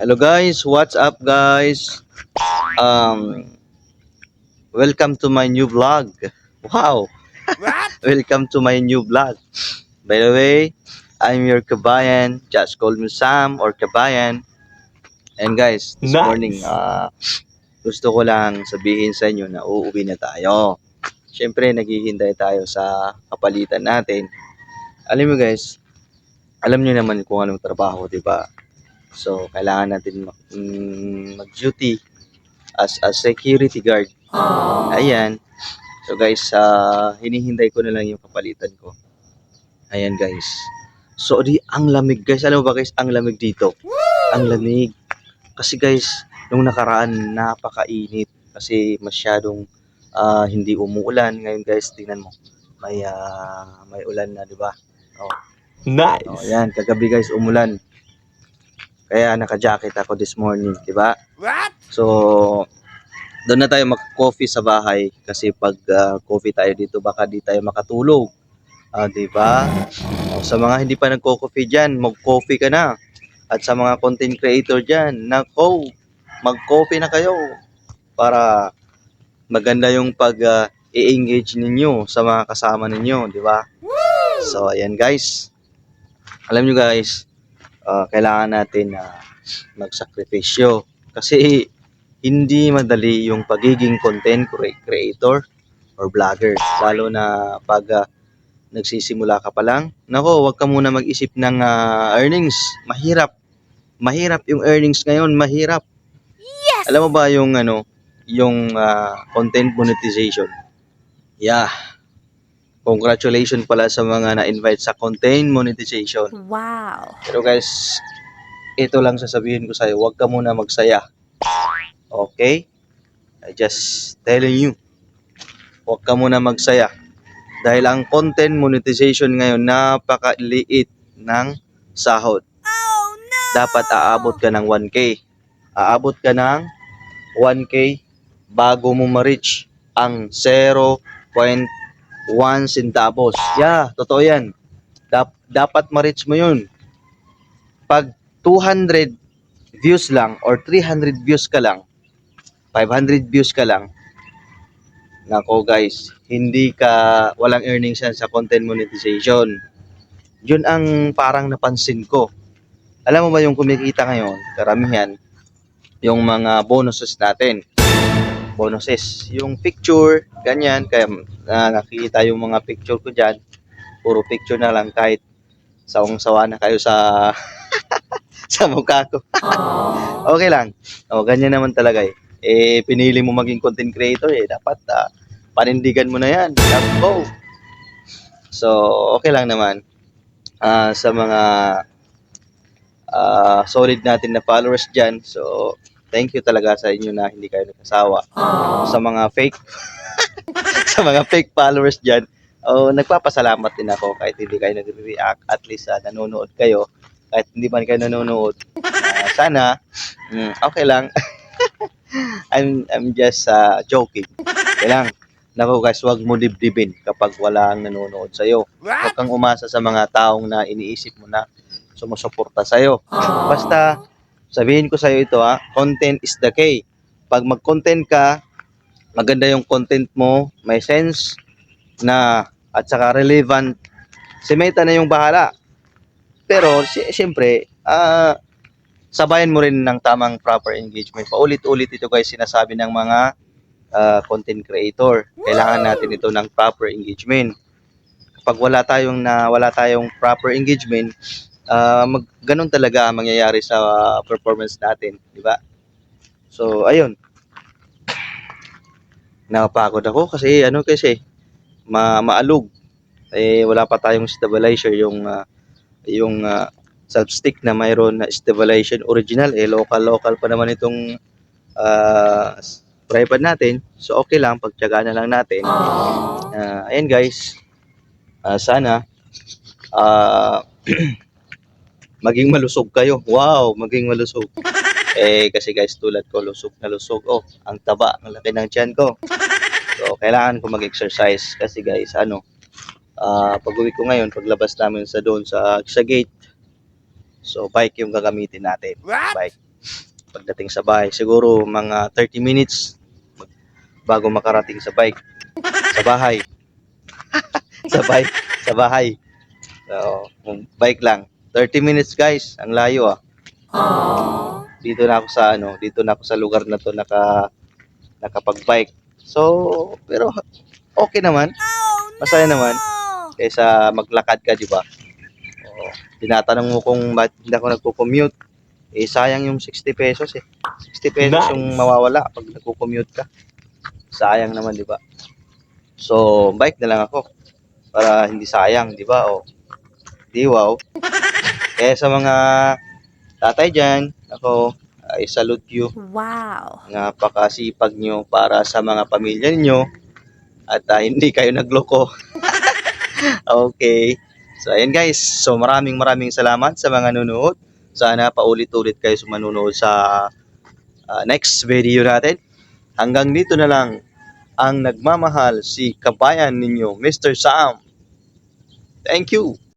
Hello guys, what's up guys? Um Welcome to my new vlog. Wow. welcome to my new vlog. By the way, I'm your kabayan. Just call me Sam or kabayan. And guys, this Nice. morning uh, gusto ko lang sabihin sa inyo na uuwi na tayo. Siyempre, naghihintay tayo sa kapalitan natin. Alam mo guys, alam niyo naman kung anong trabaho, di ba? So, kailangan natin mm, mag-duty as a security guard. Ayan. So guys, ah, hinihintay ko na lang yung kapalitan ko. Ayan guys. So di ang lamig guys. Alam mo ba guys, ang lamig dito. Ang lamig. Kasi guys, nung nakaraan napakainit kasi masyadong ah, hindi umuulan. Ngayon guys, tingnan mo. May ah, may ulan na, di ba? Nice. Oh, ayan, kagabi guys umulan. Kaya naka-jacket ako this morning, di ba? What? So, doon na tayo mag-coffee sa bahay kasi pag ah, coffee tayo dito baka di tayo makatulog. Ah, 'di ba? Sa mga hindi pa nagko-coffee diyan, mag-coffee ka na. At sa mga content creator diyan, nako, mag-coffee na kayo para maganda yung pag ah, i-engage ninyo sa mga kasama ninyo, 'di ba? So, ayan guys. Alam nyo guys, ah, kailangan natin na magsakripisyo. Kasi hindi madali yung pagiging content cre- creator or vlogger. Lalo na pag ah, nagsisimula ka pa lang. Nako wag ka muna mag-isip ng ah, earnings. Mahirap. Mahirap yung earnings ngayon. Mahirap. Yes! Alam mo ba yung ano yung ah, content monetization? Yeah congratulations pala sa mga na-invite sa content monetization Wow. pero guys, ito lang sasabihin ko sa'yo, huwag ka muna magsaya. Okay? I just telling you, huwag ka muna magsaya. Dahil ang content monetization ngayon, napakaliit ng sahod. Dapat aabot ka ng 1K. Aabot ka ng 1K bago mo ma-reach ang 0.1 centavos. Yeah, totoo yan. Dap- dapat ma-reach mo yun pag 200 views lang or 300 views ka lang, 500 views ka lang, nako guys, hindi ka, walang earnings yan sa content monetization. Yun ang parang napansin ko. Alam mo ba yung kumikita ngayon, karamihan, yung mga bonuses natin. Bonuses. Yung picture, ganyan, kaya ah, nakikita yung mga picture ko dyan, puro picture na lang kahit sawang-sawa na kayo sa sa mukha ko. okay lang. O, ganyan naman talaga eh. Eh, pinili mo maging content creator eh. Dapat ah, panindigan mo na yan. Let's go. So, okay lang naman. Ah, sa mga ah, solid natin na followers dyan. So, thank you talaga sa inyo na hindi kayo nagkasawa. Sa mga fake sa mga fake followers dyan, oh, nagpapasalamat din ako kahit hindi kayo nagre-react. At least ah, nanonood kayo. Kahit hindi man kayo nanonood. ah, sana, mm, okay lang. I'm, I'm just ah, joking. Okay lang. Nako guys, wag mo dibdibin kapag wala ang nanonood sa'yo. Huwag kang umasa sa mga taong na iniisip mo na sumusuporta sa'yo. Basta, sabihin ko sa'yo ito ha, content is the key. Pag mag-content ka, maganda yung content mo, may sense na at saka relevant, si Meta na yung bahala. Pero si- siyempre, ah sabayan mo rin ng tamang proper engagement. Paulit-ulit ito guys sinasabi ng mga ah, content creator. Kailangan natin ito ng proper engagement. Kapag wala tayong na wala tayong proper engagement, ah mag, ganun talaga ang mangyayari sa ah, performance natin, di ba? So, ayun. Napagod ako kasi ano kasi ma maalog. Eh wala pa tayong stabilizer yung ah, yung ah, self-stick na mayroon na stabilization original eh local local pa naman itong uh, tripod natin. So okay lang pagtiyagaan na lang natin. Ah, ayan guys. Ah, sana ah maging malusog kayo. Wow, maging malusog. Eh, kasi guys, tulad ko, lusog na lusog. Oh, ang taba, ang laki ng tiyan ko. So, kailangan ko mag-exercise. Kasi guys, ano, ah pag uwi ko ngayon, paglabas namin sa doon sa, sa gate, so bike yung gagamitin natin. What? Bike. pagdating sa bahay. Siguro mga 30 minutes bago makarating sa bike. Sa bahay. sa bike. Sa bahay. So, bike lang. 30 minutes guys. Ang layo ah. Dito na ako sa ano, dito na ako sa lugar na to naka nakapag-bike. So, pero okay naman. Masaya naman kaysa maglakad ka, di ba? Oo. Tinatanong mo kung bakit hindi ako nagko-commute. Eh, sayang yung 60 pesos eh. 60 pesos Nice. yung mawawala pag nagko-commute ka. Sayang naman, di ba? So, bike na lang ako. Para hindi sayang, di ba? O, di wow. Kaya sa mga tatay dyan, ako, I salute you Wow. napakasipag nyo para sa mga pamilya nyo at ah, hindi kayo nagloko. okay. So, ayan guys. So, maraming maraming salamat sa mga nanonood. Sana paulit-ulit kayo sumanunood sa ah, next video natin. Hanggang dito na lang ang nagmamahal si kabayan ninyo, Mr. Sam. Thank you.